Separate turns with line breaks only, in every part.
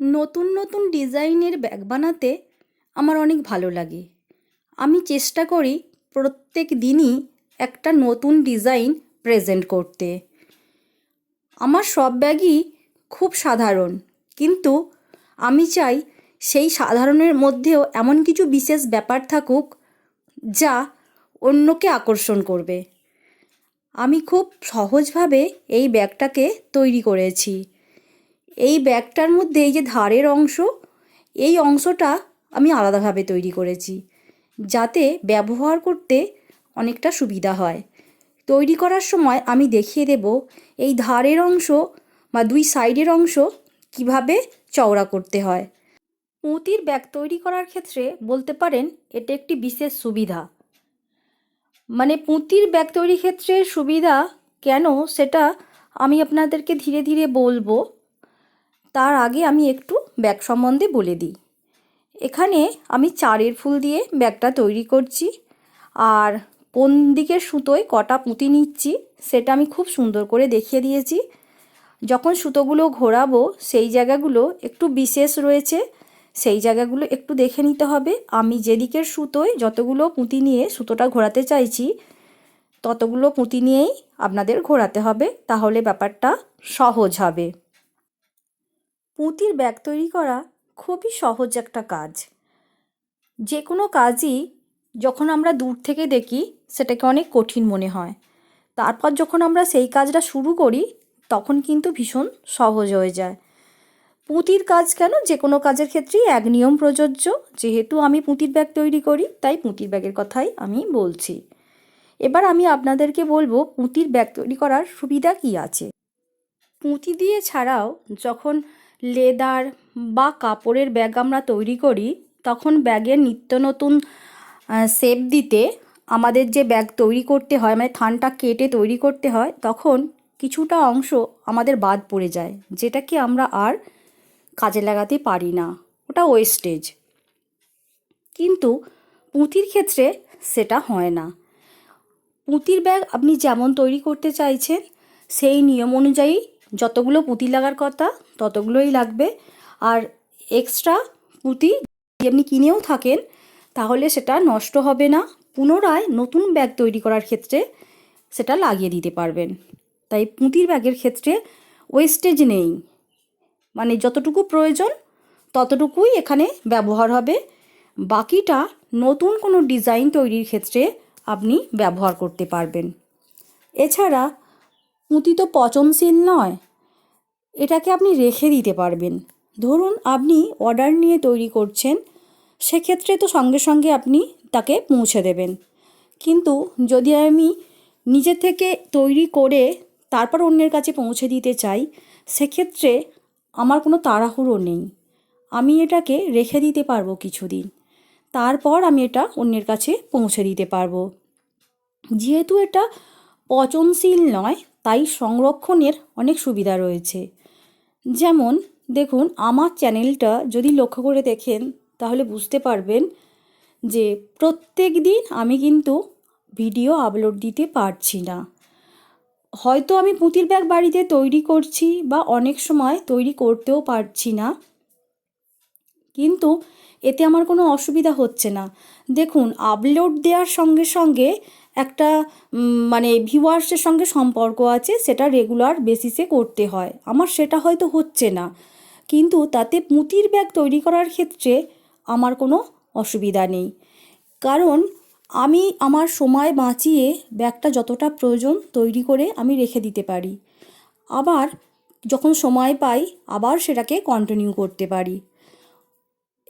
নতুন নতুন ডিজাইনের ব্যাগ বানাতে আমার অনেক ভালো লাগে। আমি চেষ্টা করি প্রত্যেক দিনই একটা নতুন ডিজাইন প্রেজেন্ট করতে। আমার সব ব্যাগই খুব সাধারণ, কিন্তু আমি চাই সেই সাধারণের মধ্যেও এমন কিছু বিশেষ ব্যাপার থাকুক যা অন্যকে আকর্ষণ করবে। আমি খুব সহজভাবে এই ব্যাগটাকে তৈরি করেছি। এই ব্যাগটার মধ্যে এই যে ধারের অংশ, এই অংশটা আমি আলাদাভাবে তৈরি করেছি, যাতে ব্যবহার করতে অনেকটা সুবিধা হয়। তৈরি করার সময় আমি দেখিয়ে দেব এই ধারের অংশ বা দুই সাইডের অংশ কীভাবে চওড়া করতে হয়। পুঁতির ব্যাগ তৈরি করার ক্ষেত্রে বলতে পারেন এটা একটি বিশেষ সুবিধা। মানে পুঁতির ব্যাগ তৈরির ক্ষেত্রে সুবিধা কেন সেটা আমি আপনাদেরকে ধীরে ধীরে বলব। তার আগে আমি একটু ব্যাগ সম্বন্ধে বলে দিই। এখানে আমি চারের ফুল দিয়ে ব্যাগটা তৈরি করছি আর কোন দিকের সুতোয় কটা পুঁতি নিচ্ছি সেটা আমি খুব সুন্দর করে দেখিয়ে দিয়েছি। যখন সুতোগুলো ঘোরাবো সেই জায়গাগুলো একটু বিশেষ রয়েছে, সেই জায়গাগুলো একটু দেখে নিতে হবে। আমি যেদিকের সুতোয় যতগুলো পুঁতি নিয়ে সুতোটা ঘোরাতে চাইছি, ততগুলো পুঁতি নিয়েই আপনাদের ঘোরাতে হবে, তাহলে ব্যাপারটা সহজ হবে। পুঁতির ব্যাগ তৈরি করা খুবই সহজ একটা কাজ। যে কোনো কাজই যখন আমরা দূর থেকে দেখি, সেটাকে অনেক কঠিন মনে হয়। তারপর যখন আমরা সেই কাজটা শুরু করি, তখন কিন্তু ভীষণ সহজ হয়ে যায়। পুঁতির কাজ কেন? যে কোনো কাজের ক্ষেত্রেই এক নিয়ম প্রযোজ্য। যেহেতু আমি পুঁতির ব্যাগ তৈরি করি, তাই পুঁতির ব্যাগের কথাই আমি বলছি। এবার আমি আপনাদেরকে বলব, পুঁতির ব্যাগ তৈরি করার সুবিধা কী আছে? পুঁতি দিয়ে ছাড়াও যখন লেদার বা কাপড়ের ব্যাগ আমরা তৈরি করি, তখন ব্যাগের নিত্য নতুন শেপ দিতে আমাদের যে ব্যাগ তৈরি করতে হয় মানে থানটা কেটে তৈরি করতে হয়, তখন কিছুটা অংশ আমাদের বাদ পড়ে যায়, যেটাকে আমরা আর কাজে লাগাতে পারি না। ওটা ওয়েস্টেজ কিন্তু পুঁতির ক্ষেত্রে সেটা হয় না। পুঁতির ব্যাগ আপনি যেমন তৈরি করতে চাইছেন, সেই নিয়ম অনুযায়ী যতগুলো পুঁতি লাগার কথা, ততগুলোই লাগবে। আর এক্সট্রা পুঁতি আপনি কিনেও থাকেন, তাহলে সেটা নষ্ট হবে না। পুনরায় নতুন ব্যাগ তৈরি করার ক্ষেত্রে সেটা লাগিয়ে দিতে পারবেন। তাই পুঁতির ব্যাগের ক্ষেত্রে ওয়েস্টেজ নেই। মানে যতটুকু প্রয়োজন, ততটুকুই এখানে ব্যবহার হবে। বাকিটা নতুন কোনো ডিজাইন তৈরির ক্ষেত্রে আপনি ব্যবহার করতে পারবেন। এছাড়া পুঁতি তো পচনশীল নয়। এটাকে আপনি রেখে দিতে পারবেন। ধরুন আপনি অর্ডার নিয়ে তৈরি করছেন, সেক্ষেত্রে তো সঙ্গে সঙ্গে আপনি তাকে পৌঁছে দেবেন। কিন্তু যদি আমি নিজে থেকে তৈরি করে তারপর অন্যের কাছে পৌঁছে দিতে চাই, সেক্ষেত্রে আমার কোনো তাড়াহুড়ো নেই। আমি এটাকে রেখে দিতে পারব কিছুদিন। তারপর আমি এটা অন্যের কাছে পৌঁছে দিতে পারব। যেহেতু এটা পচনশীল নয় তাই সংরক্ষণের অনেক সুবিধা রয়েছে। যেমন, দেখুন, আমার চ্যানেলটা যদি লক্ষ্য করে দেখেন, তাহলে বুঝতে পারবেন যে প্রত্যেক দিন আমি কিন্তু ভিডিও আপলোড দিতে পারছি না। হয়তো আমি পুঁতির ব্যাগ বাড়িতে তৈরি করছি বা অনেক সময় তৈরি করতেও পারছি না। কিন্তু এতে আমার কোনো অসুবিধা হচ্ছে না। দেখুন, আপলোড দেওয়ার সঙ্গে সঙ্গে একটা মানে ভিউয়ার্সের সঙ্গে সম্পর্ক আছে, সেটা রেগুলার বেসিসে করতে হয়। আমার সেটা হয়তো হচ্ছে না। কিন্তু তাতে পুঁতির ব্যাগ তৈরি করার ক্ষেত্রে আমার কোনো অসুবিধা নেই। কারণ আমি আমার সময় বাঁচিয়ে ব্যাগটা যতটা প্রয়োজন তৈরি করে আমি রেখে দিতে পারি। আবার যখন সময় পাই, আবার সেটাকে কন্টিনিউ করতে পারি।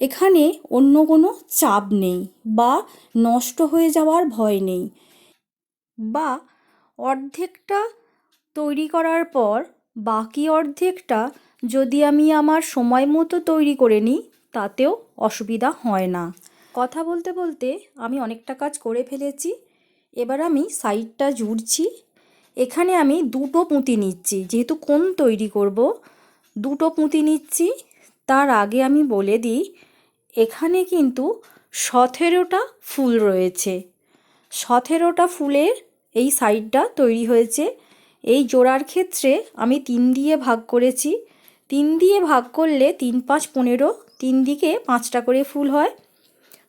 এখানে অন্য কোনো চাপ নেই বা নষ্ট হয়ে যাওয়ার ভয় নেই। বা অর্ধেকটা তৈরি করার পর বাকি অর্ধেকটা যদি আমি আমার সময় মতো তৈরি করে নিই, তাতেও অসুবিধা হয় না। কথা বলতে বলতে আমি অনেকটা কাজ করে ফেলেছি। এবার আমি সাইডটা জুড়ছি। এখানে আমি দুটো পুঁতি নিচ্ছি। যেহেতু কোন তৈরি করব, দুটো পুঁতি নিচ্ছি। তার আগে আমি বলে দিই, এখানে কিন্তু সতেরোটা ফুল রয়েছে। সতেরোটা ফুলের এই সাইডটা তৈরি হয়েছে। এই জোড়ার ক্ষেত্রে আমি তিন দিয়ে ভাগ করেছি। তিন দিয়ে ভাগ করলে তিন পাঁচ পনেরো, তিন দিকে পাঁচটা করে ফুল হয়।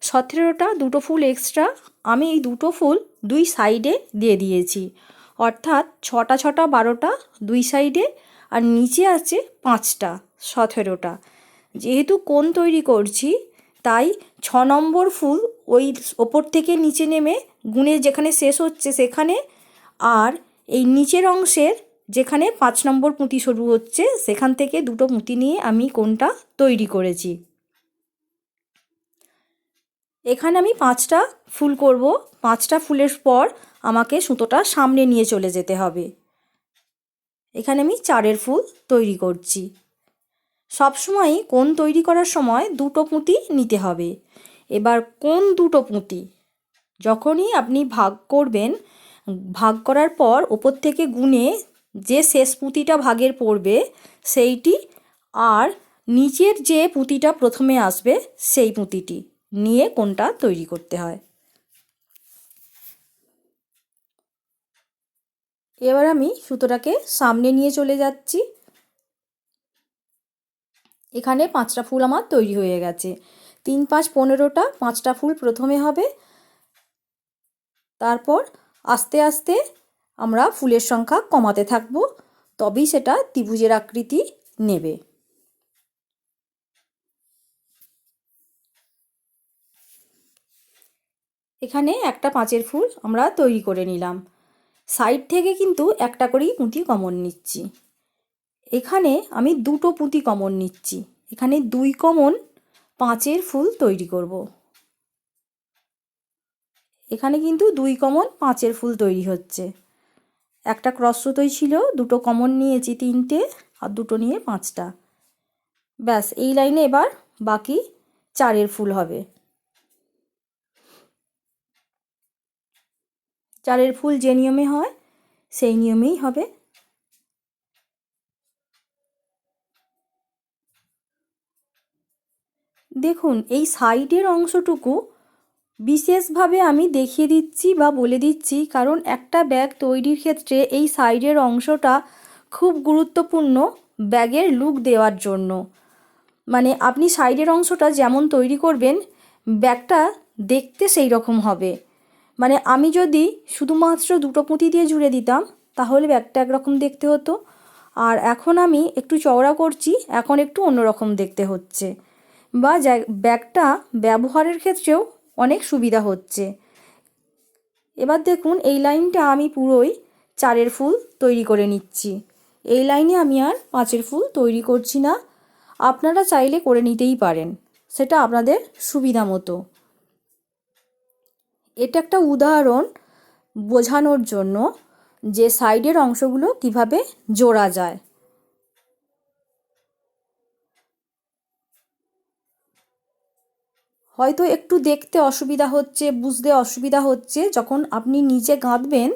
সতেরোটা দুটো ফুল এক্সট্রা আমি এই দুটো ফুল দুই সাইডে দিয়ে দিয়েছি। অর্থাৎ ছটা ছটা বারোটা দুই সাইডে আর নিচে আছে পাঁচটা, সতেরোটা। যেহেতু কোন তৈরি করছি, তাই ছ নম্বর ফুল ওই ওপর থেকে নিচে নেমে গুণে যেখানে শেষ হচ্ছে সেখানে আর এই নিচের অংশের যেখানে পাঁচ নম্বর পুঁতি শুরু হচ্ছে সেখান থেকে দুটো পুঁতি নিয়ে আমি কোনটা তৈরি করেছি। এখানে আমি পাঁচটা ফুল করব। পাঁচটা ফুলের পর আমাকে সুতোটা সামনে নিয়ে চলে যেতে হবে। এখানে আমি চারের ফুল তৈরি করছি। সবসময়ই কোন তৈরি করার সময় দুটো পুঁতি নিতে হবে। এবার কোন দুটো পুঁতি? যখনই আপনি ভাগ করবেন, ভাগ করার পর ওপর থেকে গুনে যে শেষ পুঁতিটা ভাগের পড়বে, সেইটি, আর নিচের যে পুঁতিটা প্রথমে আসবে, সেই পুঁতিটি নিয়ে কোনটা তৈরি করতে হয়। এবার আমি সুতোটাকে সামনে নিয়ে চলে যাচ্ছি। এখানে পাঁচটা ফুল আমার তৈরি হয়ে গেছে। তিন পাঁচ পনেরোটা, পাঁচটা ফুল প্রথমে হবে। তারপর আস্তে আস্তে আমরা ফুলের সংখ্যা কমাতে থাকব, তবেই সেটা ত্রিভুজের আকৃতি নেবে। এখানে একটা পাঁচের ফুল আমরা তৈরি করে নিলাম। সাইড থেকে কিন্তু একটা করেই পুঁতি কমন নিচ্ছি। এখানে আমি দুটো পুঁতি কমন নিচ্ছি। এখানে দুই কমন পাঁচের ফুল তৈরি করব। এখানে কিন্তু দুই কমন পাঁচের ফুল তৈরি হচ্ছে। একটা ক্রস সুতোই ছিল, দুটো কমন নিয়েছি তিনটে, আর দুটো নিয়ে পাঁচটা। ব্যাস, এই লাইনে এবার বাকি চারের ফুল হবে। চারের ফুল যে নিয়মে হয়, সেই নিয়মেই হবে। দেখুন, এই সাইডের অংশটুকু বিশেষভাবে আমি দেখিয়ে দিচ্ছি বা বলে দিচ্ছি, কারণ একটা ব্যাগ তৈরির ক্ষেত্রে এই সাইডের অংশটা খুব গুরুত্বপূর্ণ ব্যাগের লুক দেওয়ার জন্য। মানে আপনি সাইডের অংশটা যেমন তৈরি করবেন, ব্যাগটা দেখতে সেই রকম হবে। মানে আমি যদি শুধুমাত্র দুটো পুঁতি দিয়ে জুড়ে দিতাম, তাহলে ব্যাগটা একরকম দেখতে হতো। আর এখন আমি একটু চওড়া করছি, এখন একটু অন্যরকম দেখতে হচ্ছে। বা ব্যাগটা ব্যবহারের ক্ষেত্রেও অনেক সুবিধা হচ্ছে। এবার দেখুন, এই লাইনটা আমি পুরোই চারের ফুল তৈরি করে নিচ্ছি। এই লাইনে আমি আর পাঁচের ফুল তৈরি করছি না। আপনারা চাইলে করে নিতেই পারেন। সেটা আপনাদের সুবিধা মতো। এটা একটা উদাহরণ বোঝানোর জন্য যে সাইডের অংশগুলো কীভাবে জোড়া যায়। হয়তো একটু দেখতে অসুবিধা হচ্ছে, বুঝতে অসুবিধা হচ্ছে। যখন আপনি নিজে গাঁথবেন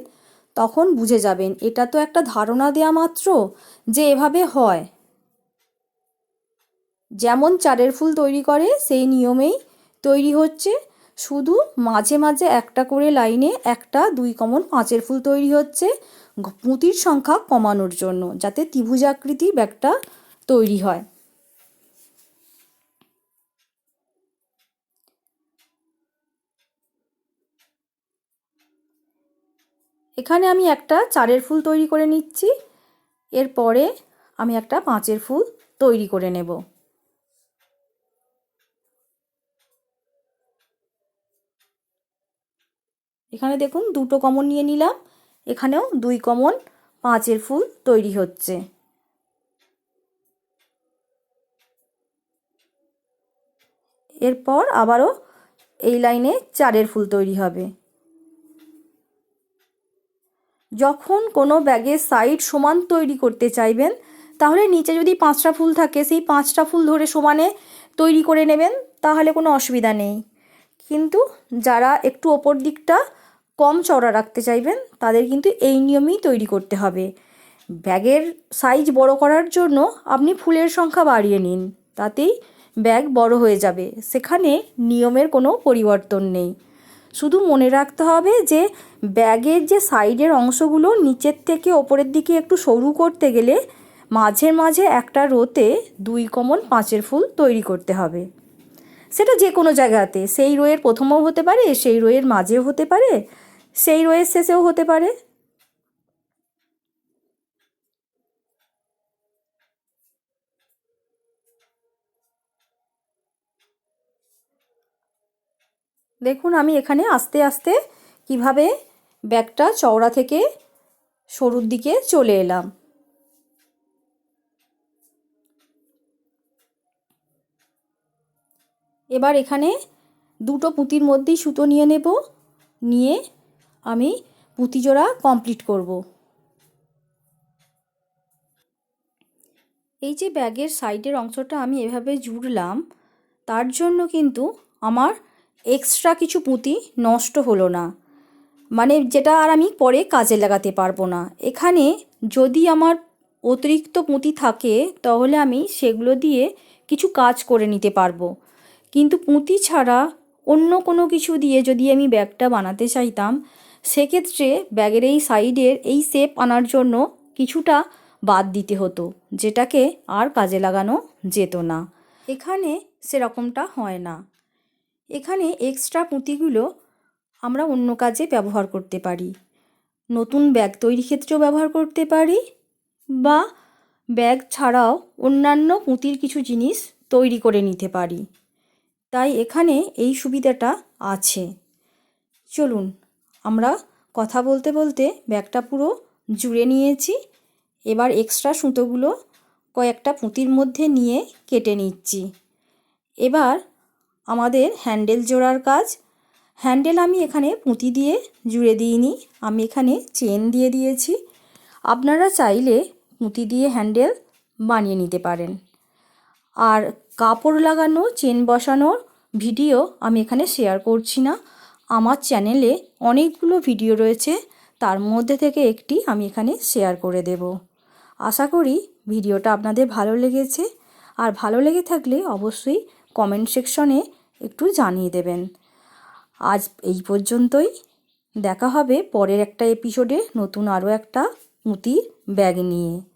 তখন বুঝে যাবেন। এটা তো একটা ধারণা দেয়া মাত্র যে এভাবে হয়। যেমন চারের ফুল তৈরি করে, সেই নিয়মেই তৈরি হচ্ছে। শুধু মাঝে মাঝে একটা করে লাইনে একটা, দুই কমন পাঁচের ফুল তৈরি হচ্ছে পুঁতির সংখ্যা কমানোর জন্য, যাতে ত্রিভুজাকৃতি ব্যাগটা তৈরি হয়। এখানে আমি একটা চারের ফুল তৈরি করে নিচ্ছি। এরপরে আমি একটা পাঁচের ফুল তৈরি করে নেব। এখানে দেখুন দুটো কমন নিয়ে নিলাম। এখানেও দুই কমন পাঁচের ফুল তৈরি হচ্ছে। এরপর আবারও এই লাইনে চারের ফুল তৈরি হবে। যখন কোনো ব্যাগের সাইড সমান তৈরি করতে চাইবেন, তাহলে নিচে যদি পাঁচটা ফুল থাকে, সেই পাঁচটা ফুল ধরে সমানে তৈরি করে নেবেন, তাহলে কোনো অসুবিধা নেই। কিন্তু যারা একটু ওপর দিকটা কম চওড়া রাখতে চাইবেন, তাদের কিন্তু এই নিয়মেই তৈরি করতে হবে। ব্যাগের সাইজ বড় করার জন্য আপনি ফুলের সংখ্যা বাড়িয়ে নিন, তাতেই ব্যাগ বড় হয়ে যাবে। সেখানে নিয়মের কোনো পরিবর্তন নেই। শুধু মনে রাখতে হবে যে ব্যাগের যে সাইডের অংশগুলো নিচের থেকে ওপরের দিকে একটু সরু করতে গেলে মাঝে মাঝে একটা রোতে দুই কমল পাঁচের ফুল তৈরি করতে হবে। সেটা যে কোনো জায়গাতে, সেই রোয়ের প্রথমেও হতে পারে, সেই রোয়ের মাঝেও হতে পারে, সেই রোয়ের শেষেও হতে পারে। দেখুন, আমি এখানে আস্তে আস্তে কীভাবে ব্যাগটা চওড়া থেকে সরুর দিকে চলে এলাম। এবার এখানে দুটো পুঁতির মধ্যেই সুতো নিয়ে নেব, নিয়ে আমি পুঁতি জোড়া কমপ্লিট করব। এই যে ব্যাগের সাইডের অংশটা আমি এভাবে জুড়লাম, তার জন্য কিন্তু আমার এক্সট্রা কিছু পুঁতি নষ্ট হলো না। মানে যেটা আর আমি পরে কাজে লাগাতে পারব না। এখানে যদি আমার অতিরিক্ত পুঁতি থাকে, তাহলে আমি সেগুলো দিয়ে কিছু কাজ করে নিতে পারব। কিন্তু পুঁতি ছাড়া অন্য কোনো কিছু দিয়ে যদি আমি ব্যাগটা বানাতে চাইতাম, সেক্ষেত্রে ব্যাগের এই সাইডের এই শেপ আনার জন্য কিছুটা বাদ দিতে হতো, যেটাকে আর কাজে লাগানো যেত না। এখানে সেরকমটা হয় না। এখানে এক্সট্রা পুঁতিগুলো আমরা অন্য কাজে ব্যবহার করতে পারি। নতুন ব্যাগ তৈরি ক্ষেত্রেও ব্যবহার করতে পারি বা ব্যাগ ছাড়াও অন্যান্য পুঁতির কিছু জিনিস তৈরি করে নিতে পারি। তাই এখানে এই সুবিধাটা আছে। চলুন, আমরা কথা বলতে বলতে ব্যাগটা পুরো জুড়ে নিয়েছি। এবার এক্সট্রা সুতোগুলো কয়েকটা পুঁতির মধ্যে নিয়ে কেটে নিচ্ছি। এবার আমাদের হ্যান্ডেল জোড়ার কাজ। হ্যান্ডেল আমি এখানে পুঁতি দিয়ে জুড়ে দিইনি, আমি এখানে চেন দিয়ে দিয়েছি। আপনারা চাইলে পুঁতি দিয়ে হ্যান্ডেল বানিয়ে নিতে পারেন। আর কাপড় লাগানো, চেন বসানোর ভিডিও আমি এখানে শেয়ার করছি না। আমার চ্যানেলে অনেকগুলো ভিডিও রয়েছে, তার মধ্যে থেকে একটি আমি এখানে শেয়ার করে দেব। আশা করি ভিডিওটা আপনাদের ভালো লেগেছে। আর ভালো লেগে থাকলে অবশ্যই কমেন্ট সেকশনে একটু জানিয়ে দেবেন। আজ এই পর্যন্তই। দেখা হবে পরের একটা এপিসোডে নতুন আরও একটা পুঁতির ব্যাগ নিয়ে।